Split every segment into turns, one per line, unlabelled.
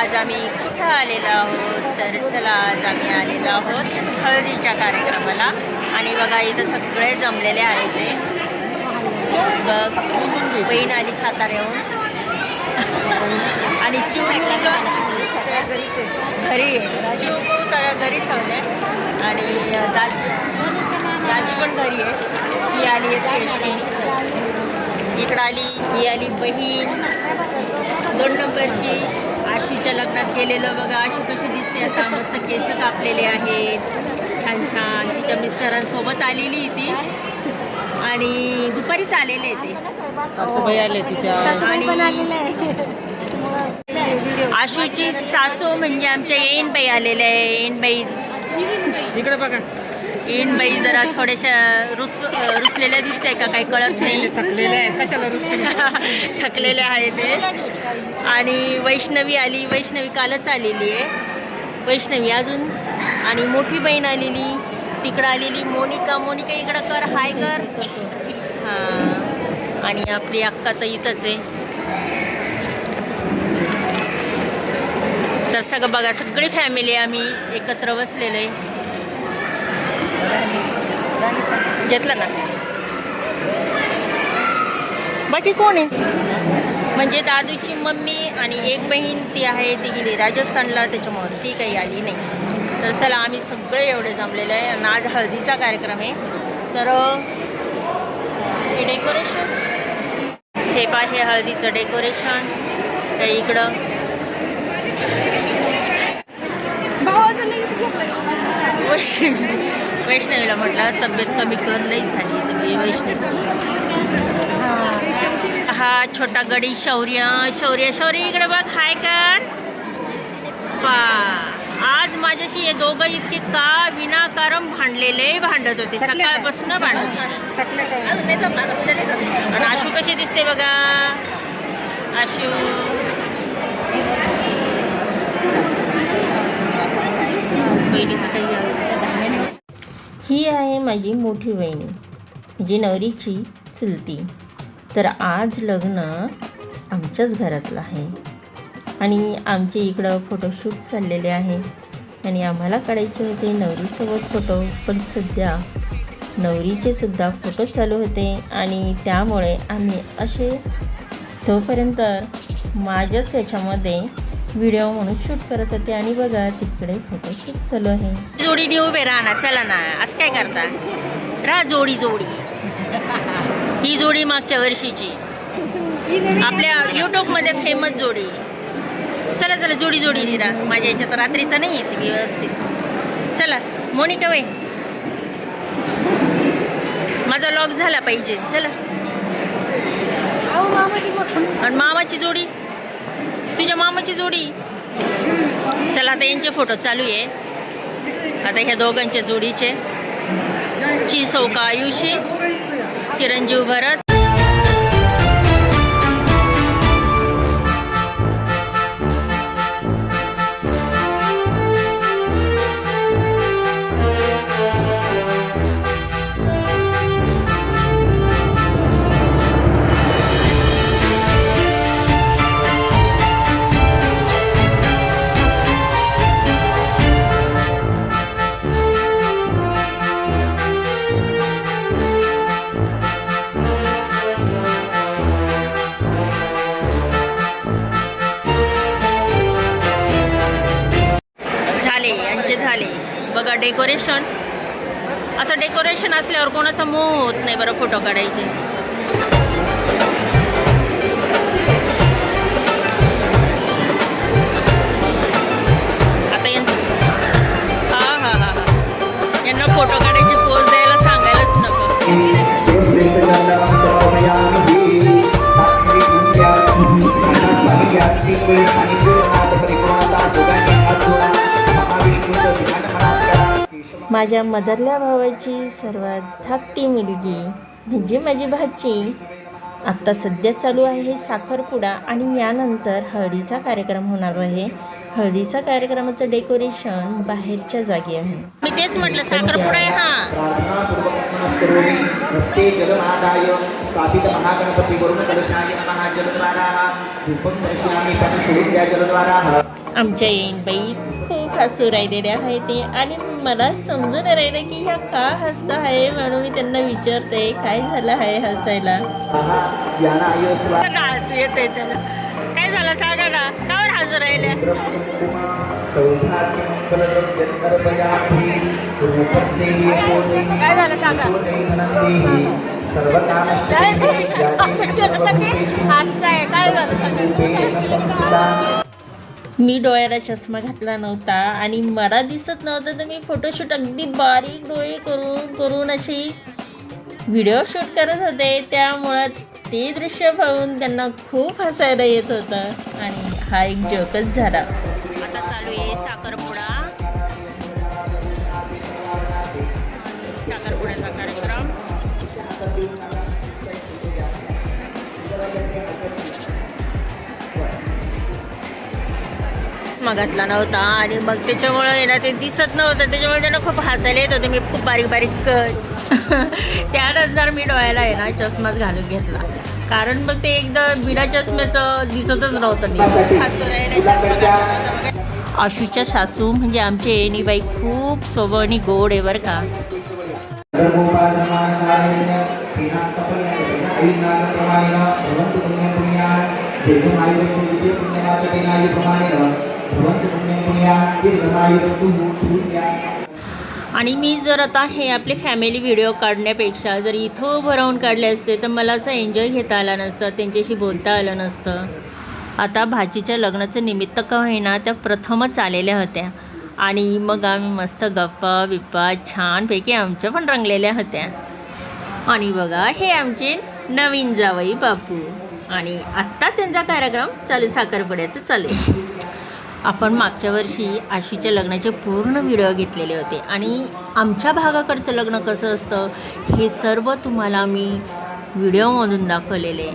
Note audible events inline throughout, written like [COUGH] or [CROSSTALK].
आज आम्ही कुठं आलेलो आहोत. तर चला आज आम्ही आलेलो आहोत हळदीच्या कार्यक्रमाला. आणि बघा इथं सगळे जमलेले आहेत ते. बघ बहीण आली साताऱ्याहून. आणि चिव घरी आहे. चिव सगळ्या घरी ठेवले. आणि दाजी दाजी पण घरी आहे. ही आली आहे इकडं आली ही आली बहीण. दोन नंबरची. आशूच्या लग्नात गेलेलं बघा आशू कशी दिसते आता मस्त केस कापलेले आहेत. छान छान. तिच्या मिस्टरांसोबत आलेली ती. आणि दुपारीच आलेले ते.
सासूबाई आले तिच्या.
सासूबाई पण
आणि-
आहे
आशूची सासू म्हणजे आमच्या येईनबाई आलेल्या आहे. येईनबाई
इकडे बघा.
येईनबाई जरा थोड्याशा रुस रुसलेल्या दिसते का? काही कळत नाही [LAUGHS]
थकलेले आहेत. कशाला रुसले
थकलेले आहे ते. आणि वैष्णवी आली वैष्णवी कालच आलेली आहे. वैष्णवी अजून. आणि मोठी बहीण आलेली तिकडं आलेली मोनिका. मोनिका इकडं कर हाय कर. हां. आणि आपली अक्का तर इथंच आहे. तर सगळं बघा सगळी फॅमिली आम्ही एकत्र बसलेलो आहे. घेतलं ना? बाकी कोण आहे? म्हणजे दादूची मम्मी आणि एक बहीण ती आहे ती गेली राजस्थानला त्याच्यामुळं ती काही आली नाही. तर चला आम्ही सगळे एवढे जमलेले आहे आणि आज हळदीचा कार्यक्रम आहे. तर हे डेकोरेशन हे पा हे हळदीचं डेकोरेशन तर इकडं. वैष्णवी वैष्णवीला म्हटलं तब्येत कमी कर नाही झाली तुम्ही वैष्णवी. हा छोटा गडी शौर्य शौर्य शौर्य इकडे बघ हाय कर. पा आज माझ्याशी हे दोघं इतके का विनाकारण भांडलेले भांडत होते? सकाळपासून भांडत आणि आशू कशी दिसते बघा? आशू. बहिणीचं काही झालं. ही आहे माझी मोठी वहिनी म्हणजे नवरीची चुलती. तर आज लग्न आमच्याच घरातलं आहे. आणि आमच्या इकडं फोटोशूट चाललेले आहे. आणि आम्हाला काढायचे होते नवरीसोबत फोटो पण सध्या नवरीचे सुद्धा फोटो चालू होते. आणि त्यामुळे आम्ही असे तोपर्यंत माझ्याच याच्यामध्ये व्हिडिओ म्हणून शूट करत होते. आणि बघा तिकडे फोटोशूट चालू आहे. जोडी उभे राहा ना चला ना. असं काय करता? राहा जोडी जोडी. ही जोडी मागच्या वर्षीची. आपल्या यूट्यूबमध्ये फेमस जोडी. चला चला जोडी जोडी निरा. माझ्या याच्यात रात्रीचं नाही येते व्यवस्थित. चला मोनिका बाई माझा लॉक झाला पाहिजे. चला.
मामाची
आणि मामाची जोडी. तुझ्या मामाची जोडी. चला आता यांचे फोटो चालू आहे. आता ह्या दोघांच्या जोडीचे. ची सौका आयुषी. चिरंजीव भरत. बघा डेकोरेशन असं डेकोरेशन असल्यावर कोणाचा मोह होत नाही बरं फोटो काढायचे. आता यांचं हां हां हा हा. यांना फोटो काढायची पोज द्यायला सांगायलाच नको. माझ्या मदरल्या भावाची सर्वात धाकटी मुलगी म्हणजे माझी भाची. आत्ता सध्या चालू आहे साखरपुडा आणि यानंतर हळदीचा कार्यक्रम होणार आहे. हळदीचा कार्यक्रमाचं डेकोरेशन बाहेरच्या जागी आहे. मी तेच म्हटलं साखरपुडा आहे हा. आमच्या येईनबाई खूप हसू राहिलेल्या आहे ते. आणि मला समजून राहिलं की ह्या का हसत आहे म्हणून मी त्यांना विचारते काय झालं आहे हसायला?
ज्ञानाय स्वा
हसू येते काय झालं सांगा ना कावर हसू राहिल्या काय झालं सांगा? हसताय काय झालं सांगा? मी डोळ्याला चष्मा घातला नव्हता आणि मला दिसत नव्हतं तर मी फोटोशूट अगदी बारीक डोळे करून करून अशी व्हिडिओ शूट करत होते. त्यामुळं ते दृश्य पाहून त्यांना खूप हसायला येत होतं. आणि हा एक जोकच झाला. आता चालू आहे साखरपुडा. चष्मा घातला नव्हता आणि मग त्याच्यामुळं आहे ना ते दिसत नव्हतं. त्याच्यामुळे त्यांना खूप हसायला येत होते. मी खूप बारीक बारीक [LAUGHS] त्यानंतर मी डोळ्याला आहे ना चष्माच घालून घेतला. कारण मग ते एकदा बिना चष्म्याचं दिसतच नव्हतं नीट. आशूच्या सासू म्हणजे आमचे बाई खूप सोबत आणि गोड आहे बरं का. आणि मी जर आता हे आपले फॅमिली व्हिडिओ काढण्यापेक्षा जर इथं उभं राहून काढले असते तर मला असं एन्जॉय घेता आलं नसतं त्यांच्याशी बोलता आलं नसतं. आता भाचीच्या लग्नाचं निमित्त का होईना त्या प्रथमच आलेल्या होत्या. आणि मग आम्ही मस्त गप्पा बिप्पा छानपैकी आमच्या पण रंगलेल्या होत्या. आणि बघा हे आमचे नवीन जावई बापू. आणि आत्ता त्यांचा कार्यक्रम चालू साखरपुड्याचं चालू आहे. आपण मागच्या वर्षी आशीच्या लग्नाचे पूर्ण व्हिडिओ घेतलेले होते. आणि आमच्या भागाकडचं लग्न कसं असतं हे सर्व तुम्हाला मी व्हिडिओमधून दाखवलेले.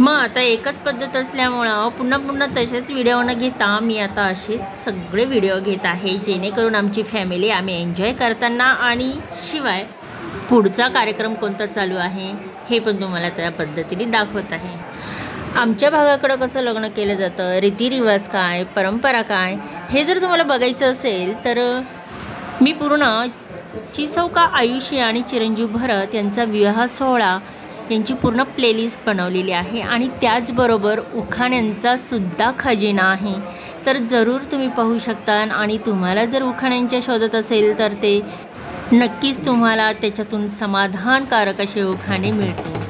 मग आता एकच पद्धत असल्यामुळं पुन्हा पुन्हा तसेच व्हिडिओ न घेता मी आता असे सगळे व्हिडिओ घेत आहे जेणेकरून आमची फॅमिली आम्ही एन्जॉय करताना आणि शिवाय पुढचा कार्यक्रम कोणता चालू आहे हे पण तुम्हाला त्या पद्धतीने दाखवत आहे. आमच्या भागाकडं कसं लग्न केलं जातं? रीतिरिवाज काय? परंपरा काय? हे जर तुम्हाला बघायचं असेल तर मी पूर्ण चिसौका आयुष्य आणि चिरंजीव भरत यांचा विवाह सोहळा यांची पूर्ण प्लेलिस्ट बनवलेली आहे. आणि त्याचबरोबर उखाण्यांचा सुद्धा खजिना आहे. तर जरूर तुम्ही पाहू शकता आणि तुम्हाला जर उखाण्यांच्या शोधत असेल तर ते नक्कीच तुम्हाला त्याच्यातून समाधानकारक असे उखाणे मिळतील.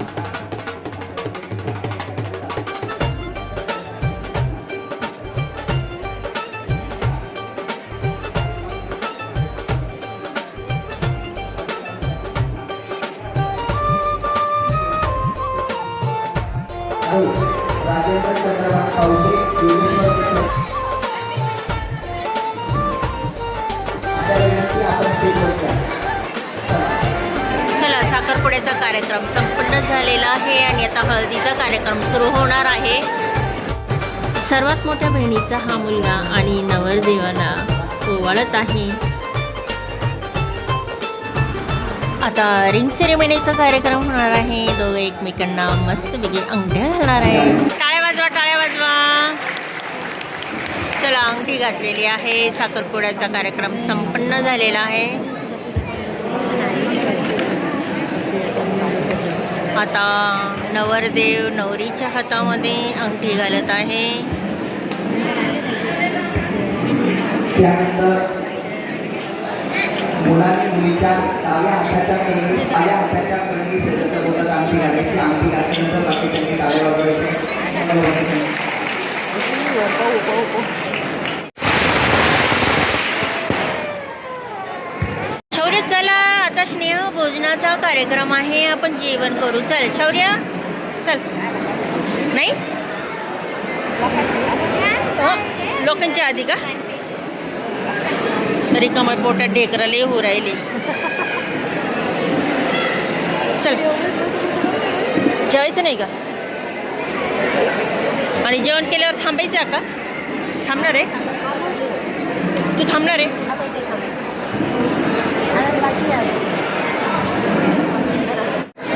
राजेंद्र चंद्रभान पावसे
चला साखरपुड्याचा कार्यक्रम संपन्न झालेला आहे आणि आता हळदीचा कार्यक्रम सुरू होणार आहे. सर्वात मोठ्या बहिणीचा हा मुलगा आणि नवरदेवाला ओवाळत आहे. आता रिंग सेरेमनीचा कार्यक्रम होणार आहे. दोघं एकमेकांना मस्तपैकी अंगठ्या घालणार आहे. टाळ्या वाजवा टाळ्या वाजवा. चला अंगठी घातलेली आहे. साखरपुड्याचा कार्यक्रम संपन्न झालेला आहे. आता नवरदेव नवरीच्या हातामध्ये अंगठी घालत आहे.
त्यानंतर मुलाने मुलीच्या डाव्या हाताच्या कंगडी डाव्या हाताच्या कंगडी सोबत बोलत आमची घालायची आमची घातल्यानंतर बाकी त्यांनी टाळ्या वाजवायचे
शौर्य चला आता स्नेह भोजनाचा कार्यक्रम आहे. आपण जेवण करू. चल शौर्य. चल. नाही? हो, लोकांच्या आधी का? तरी कमळ पोटात ढेकराला येऊ राहिले. चल. जेवायचं नाही का? आणि जेवण केल्यावर थांबायचं आहे का? थांबणार आहे? तू थांबणार आहे?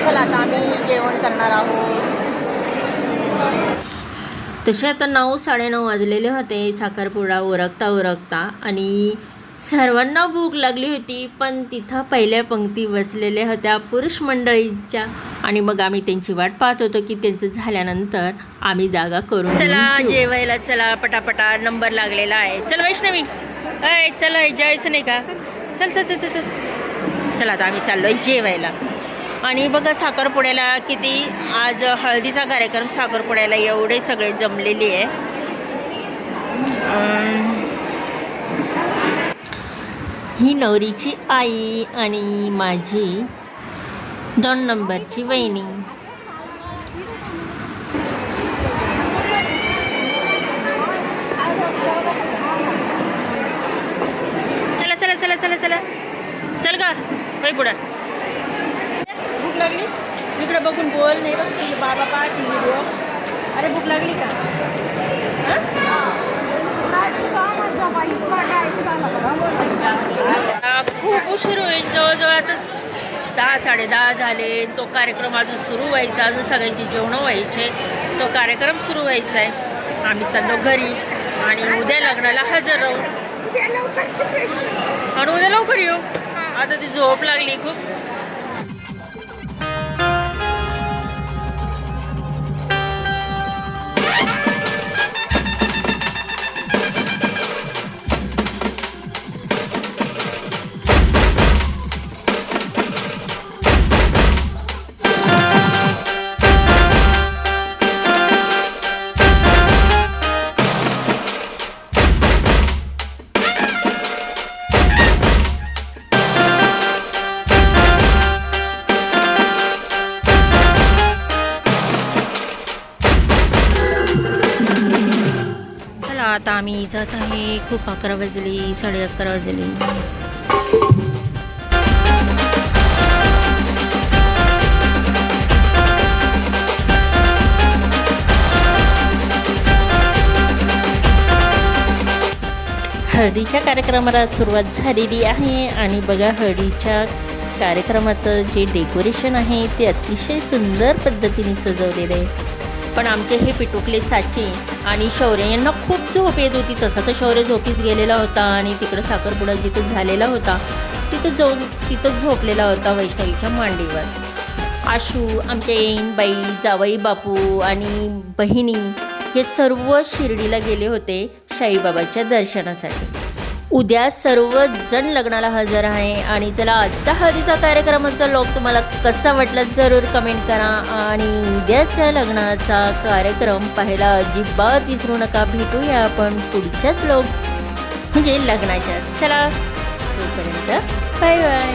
चला आता आम्ही जेवण करणार आहोत. तसे आता नऊ साडेनऊ वाजलेले होते. साखरपुडा ओरखता ओरखता आणि सर्वांना भूक लागली होती पण तिथं पहिल्या पंक्ती बसलेल्या होत्या पुरुष मंडळींच्या. आणि मग आम्ही त्यांची वाट पाहत होतो की त्यांचं झाल्यानंतर आम्ही जागा करून चला जेवायला चला पटापटा नंबर लागलेला आहे. चल वैष्णवी. अय चला जेवायचं नाही का? चल चल चल चल चल. चला आता आम्ही चाललोय जेवायला. आणि बघा साखरपुड्याला किती आज हळदीचा कार्यक्रम साखरपुड्याला एवढे सगळे जमलेले आहे. ही नवरीची आई आणि माझी दोन नंबरची वहिनी. चला चला चला चला चला. चल का होय पुढं भूक लागली? इकडे बघून बोल नाही बघ ती बाबा पा टी व्हिडिओ अरे भूक लागली का हं? आ, खूप उशीर होईल जवळजवळ आता दहा साडे दहा झाले. तो कार्यक्रम अजून सुरू व्हायचा अजून सगळ्यांची जेवणं व्हायचे. तो कार्यक्रम सुरू व्हायचा आहे. आम्ही चाललो घरी आणि उद्या लग्नाला हजर राहू. आणि उद्या लवकर येऊ. आता ती झोप लागली खूप. आम्ही जात आहे खूप अकरा वाजली साडे अकरा वाजली. हळदीच्या कार्यक्रमाला सुरुवात झालेली आहे आणि बघा हळदीच्या कार्यक्रमाचं जे डेकोरेशन आहे ते अतिशय सुंदर पद्धतीने सजवलेलं आहे. पण आमचे हे पिटुकले साची आणि शौर्य यांना खूप झोप येत होती. तसा तर शौर्य झोपीच गेलेला होता आणि तिकडं साखरपुडा जिथं झालेला होता तिथं जाऊन तिथंच झोपलेला होता वैष्णवीच्या मांडीवर. आशू आमच्या येईनबाई जावई बापू आणि बहिणी हे सर्व शिर्डीला गेले होते शाईबाबाच्या दर्शनासाठी. उद्या सर्वजण लग्नाला हजर आहे. आणि चला आजचा हळदीचा कार्यक्रमाचा लोक तुम्हाला कसा वाटला जरूर कमेंट करा. आणि उद्याच्या लग्नाचा कार्यक्रम पाहायला अजिबात विसरू नका. भेटूया आपण पुढच्याच लोक म्हणजे लग्नाच्या. चला तोपर्यंत बाय बाय